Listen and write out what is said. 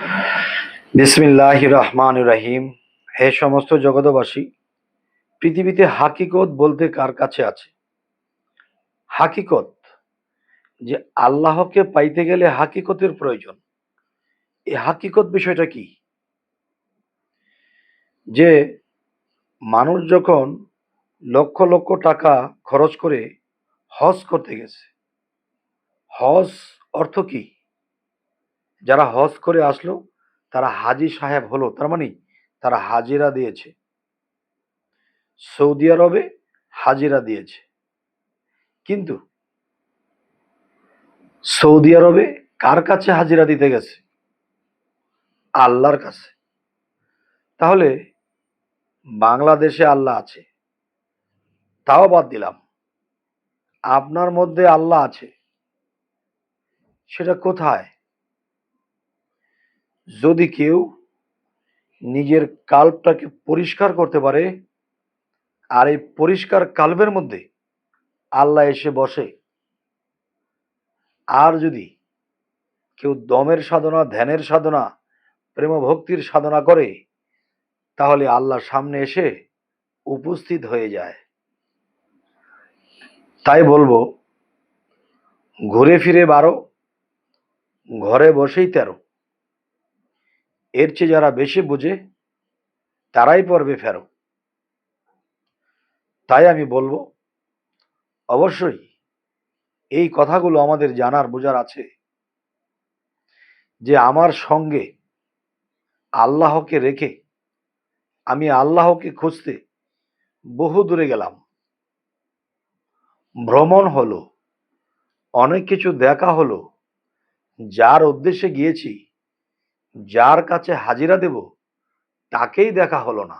বিসমিল্লাহ রহমান রাহিম। হে সমস্ত জগতবাসী পৃথিবীতে হাকিকত বলতে কার কাছে আছে? হাকিকত, যে আল্লাহকে পাইতে গেলে হাকিকতের প্রয়োজন এই হাকিকত বিষয়টা কি? যে মানুষ যখন লক্ষ লক্ষ টাকা খরচ করে হজ করতে গেছে, হজ অর্থ কি? যারা হজ করে আসলো, তারা হাজি সাহেব হলো। তার মানে তারা হাজিরা দিয়েছে। সৌদি আরবে হাজিরা দিয়েছে। কিন্তু সৌদি আরবে কার কাছে হাজিরা দিতে গেছে? আল্লাহর কাছে। তাহলে বাংলাদেশে আল্লাহ আছে। তাও বাদ দিলাম। আপনার মধ্যে আল্লাহ আছে। সেটা কোথায়? যদি কেউ নিজের কাল্পটাকে পরিষ্কার করতে পারে, আর এই পরিষ্কার কাল্পের মধ্যে আল্লাহ এসে বসে, আর যদি কেউ দমের সাধনা, ধ্যানের সাধনা প্রেম ভক্তির সাধনা করে, তাহলে আল্লাহ সামনে এসে উপস্থিত হয়ে যায়। তাই বলব, ঘুরে ফিরে বারো, ঘরে বসেই তেরো। এর চেয়ে যারা বেশি বুঝে, তারাই পড়বে ফেরো তাই আমি বলব, অবশ্যই এই কথাগুলো আমাদের জানার, বোঝার আছে যে আমার সঙ্গে আল্লাহকে রেখে আমি আল্লাহকে খুঁজতে বহু দূরে গেলাম। ভ্রমণ হলো, অনেক কিছু দেখা হলো, যার উদ্দেশ্যে গিয়েছি যার কাছে হাজিরা দেব তাকেই দেখা হলো না।